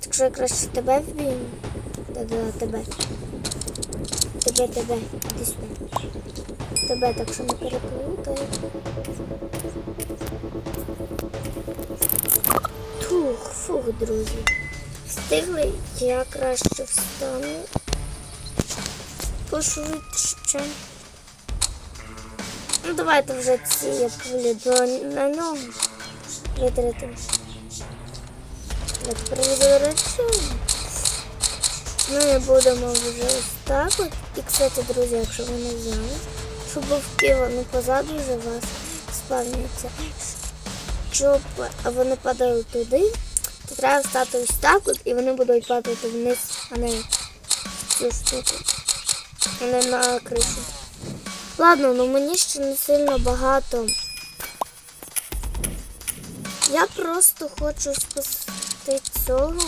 Так що я краще тебе вб'ю. Да-да, тебе. Тебе, тебе. Іди сюди. Тебе так що не переплутай. Фух, фух, друзі. Встигли, я краще встану. Пошвидше. Ну давайте вже ці я пулі до на нього витратимо. От приведу речі. Ну будемо вже ось так от. І, кстати, друзі, якщо ви не знали, що вовки вони позаду вже вас спавняться. Щоб вони падали туди, то треба стати ось так от, і вони будуть падати вниз, а не в цю штуку. А не на кришу. Ладно, ну мені ще не сильно багато. Я просто хочу спасти цього.